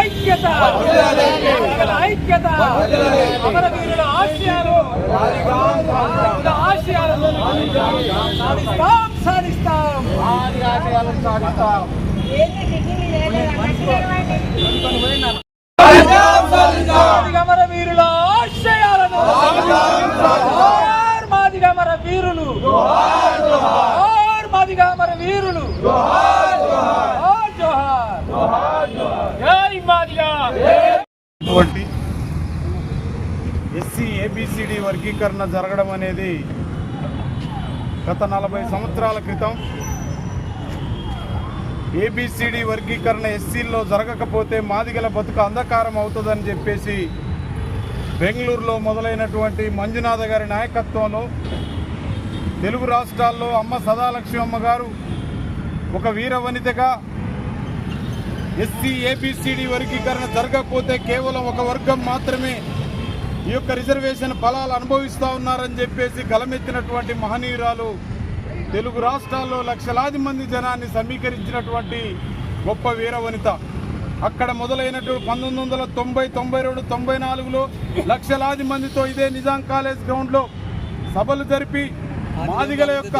ఐక్యత! ఐక్యత! ఐక్యత అమరవీరుల ఆశయాలు! ఆశయాలను సాధిస్తాం సాధిస్తాం! మాదిగ అమరవీరుల ఆశయాలను మాదిగా మాదిగ అమర వీరులు మాదిగా మాదిగ అమర వీరులు వంటి ఎస్సీ ఏబిసిడి వర్గీకరణ జరగడం అనేది గత నలభై సంవత్సరాల క్రితం ఏబిసిడి వర్గీకరణ ఎస్సీల్లో జరగకపోతే మాదిగల బతుకు అంధకారం అవుతుందని చెప్పేసి బెంగళూరులో మొదలైనటువంటి మంజునాథ గారి నాయకత్వంలో తెలుగు రాష్ట్రాల్లో అమ్మ సదాలక్ష్మి అమ్మ గారు ఒక వీర వనితగా ఎస్సీ ఏబిసిడి వర్గీకరణ జరగకపోతే కేవలం ఒక వర్గం మాత్రమే ఈ యొక్క రిజర్వేషన్ ఫలాలు అనుభవిస్తూ ఉన్నారని చెప్పేసి గలమెత్తినటువంటి మహనీయురాలు తెలుగు రాష్ట్రాల్లో లక్షలాది మంది జనాన్ని సమీకరించినటువంటి గొప్ప వీరవనిత అక్కడ మొదలైనటువంటి పంతొమ్మిది వందల తొంభై తొంభై రెండు తొంభై నాలుగులో లక్షలాది మందితో ఇదే నిజాం కాలేజ్ గ్రౌండ్లో సభలు జరిపి మాదిగల యొక్క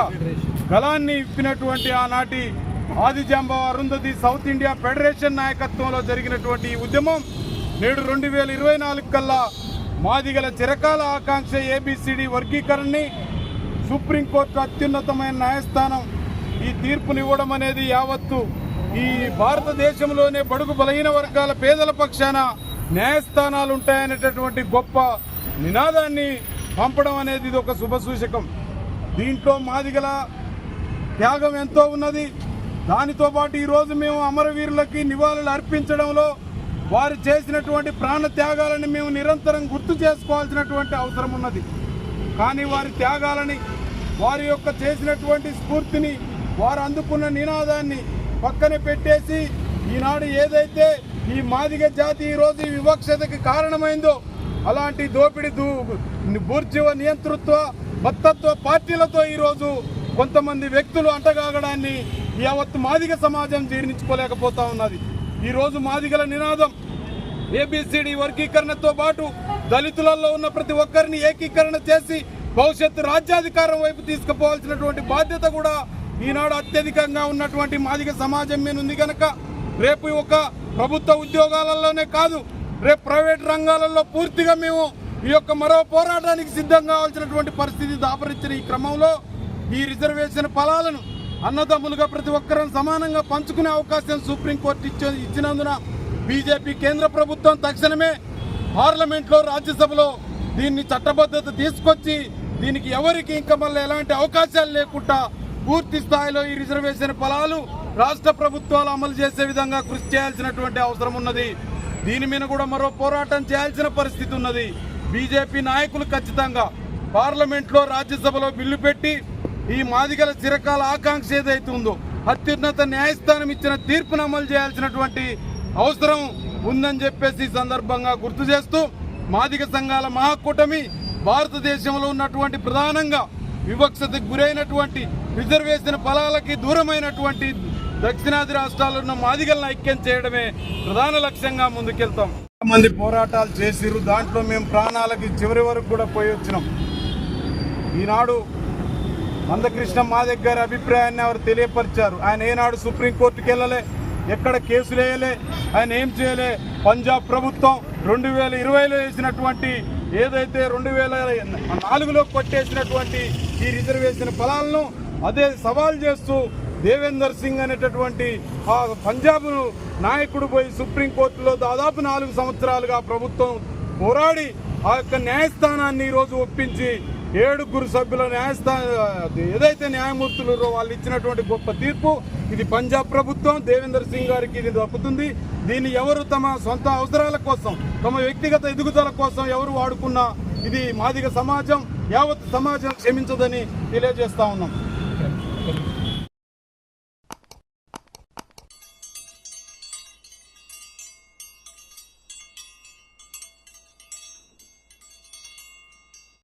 గలాన్ని ఇప్పినటువంటి ఆనాటి ఆదిజాంబ అరుంధతి సౌత్ ఇండియా ఫెడరేషన్ నాయకత్వంలో జరిగినటువంటి ఈ ఉద్యమం నేడు రెండు వేల ఇరవై నాలుగు కల్లా మాదిగల చిరకాల ఆకాంక్ష ఏబిసిడి వర్గీకరణని సుప్రీంకోర్టు అత్యున్నతమైన న్యాయస్థానం ఈ తీర్పునివ్వడం అనేది యావత్తు ఈ భారతదేశంలోనే బడుగు బలహీన వర్గాల పేదల పక్షాన న్యాయస్థానాలు ఉంటాయనేటటువంటి గొప్ప నినాదాన్ని పంపడం అనేది ఇది ఒక శుభసూచకం దీంట్లో మాదిగల త్యాగం ఎంతో ఉన్నది. దానితో పాటు ఈరోజు మేము అమరవీరులకి నివాళులు అర్పించడంలో వారు చేసినటువంటి ప్రాణ త్యాగాలను మేము నిరంతరం గుర్తు చేసుకోవాల్సినటువంటి అవసరం ఉన్నది. కానీ వారి త్యాగాలని వారి యొక్క చేసినటువంటి స్ఫూర్తిని వారు అందుకున్న నినాదాన్ని పక్కన పెట్టేసి ఈనాడు ఏదైతే ఈ మాదిగ జాతి ఈరోజు ఈ వివక్షతకి కారణమైందో అలాంటి దోపిడి దూ బూర్జీవ నియంతృత్వ మత్తత్వ పార్టీలతో ఈరోజు కొంతమంది వ్యక్తులు అంటగాగడాన్ని యావత్ మాదిగ సమాజం జీర్ణించుకోలేకపోతా ఉన్నది. ఈరోజు మాదిగల నినాదం. ఏబిసిడి వర్గీకరణతో పాటు దళితులలో ఉన్న ప్రతి ఒక్కరిని ఏకీకరణ చేసి భవిష్యత్తు రాజ్యాధికారం వైపు తీసుకుపోవాల్సినటువంటి బాధ్యత కూడా ఈనాడు అత్యధికంగా ఉన్నటువంటి మాదిగ సమాజం మీద ఉంది కనుక రేపు ఒక ప్రభుత్వ ఉద్యోగాలలోనే కాదు రేపు ప్రైవేట్ రంగాలలో పూర్తిగా మేము ఈ యొక్క మరో పోరాటానికి సిద్ధం కావాల్సినటువంటి పరిస్థితి దాపరించిన ఈ క్రమంలో ఈ రిజర్వేషన్ ఫలాలను అన్నదమ్ములుగా ప్రతి ఒక్కరం సమానంగా పంచుకునే అవకాశం సుప్రీంకోర్టు ఇచ్చే ఇచ్చినందున బీజేపీ కేంద్ర ప్రభుత్వం తక్షణమే పార్లమెంట్లో రాజ్యసభలో దీన్ని చట్టబద్ధత తీసుకొచ్చి దీనికి ఎవరికి ఇంకా మళ్ళీ ఎలాంటి అవకాశాలు లేకుండా పూర్తి స్థాయిలో ఈ రిజర్వేషన్ ఫలాలు రాష్ట్ర ప్రభుత్వాలు అమలు చేసే విధంగా కృషి చేయాల్సినటువంటి అవసరం ఉన్నది. దీని మీద కూడా మరో పోరాటం చేయాల్సిన పరిస్థితి ఉన్నది. బీజేపీ నాయకులు ఖచ్చితంగా పార్లమెంట్లో రాజ్యసభలో బిల్లు పెట్టి ఈ మాదిగల చిరకాల ఆకాంక్ష ఏదైతే ఉందో అత్యున్నత న్యాయస్థానం ఇచ్చిన తీర్పును అమలు చేయాల్సినటువంటి అవసరం ఉందని చెప్పేసి ఈ సందర్భంగా గుర్తు చేస్తూ మాదిగ సంఘాల మహాకూటమి భారతదేశంలో ఉన్నటువంటి ప్రధానంగా వివక్షతకు గురైనటువంటి రిజర్వేషన్ ఫలాలకి దూరమైనటువంటి దక్షిణాది రాష్ట్రాల్లో ఉన్న మాదిగలను ఐక్యం చేయడమే ప్రధాన లక్ష్యంగా ముందుకెళ్తాం. మంది పోరాటాలు చేసిరు దాంట్లో మేము ప్రాణాలకి చివరి వరకు కూడా పోయి వచ్చినాం. ఈనాడు మందకృష్ణ మా దగ్గర అభిప్రాయాన్ని ఎవరు తెలియపరిచారు? ఆయన ఏనాడు సుప్రీంకోర్టుకు వెళ్ళలే ఎక్కడ కేసులు వేయలే ఆయన ఏం చేయలే? పంజాబ్ ప్రభుత్వం రెండు వేల ఇరవైలో వేసినటువంటి ఏదైతే రెండు వేల నాలుగులో కొట్టేసినటువంటి ఈ రిజర్వేషన్ ఫలాలను అదే సవాల్ చేస్తూ దేవేందర్ సింగ్ అనేటటువంటి ఆ పంజాబ్ నాయకుడు పోయి సుప్రీంకోర్టులో దాదాపు నాలుగు సంవత్సరాలుగా ప్రభుత్వం పోరాడి ఆ యొక్క న్యాయస్థానాన్ని ఈరోజు ఒప్పించి ఏడుగురు సభ్యుల న్యాయస్థా ఏదైతే న్యాయమూర్తులు వాళ్ళు ఇచ్చినటువంటి గొప్ప తీర్పు ఇది పంజాబ్ ప్రభుత్వం దేవేందర్ సింగ్ గారికి ఇది దక్కుతుంది. దీన్ని ఎవరు తమ సొంత అవసరాల కోసం తమ వ్యక్తిగత ఎదుగుదల కోసం ఎవరు వాడుకున్నా ఇది మాదిగ సమాజం యావత్ సమాజం క్షమించదని తెలియజేస్తా ఉన్నాం.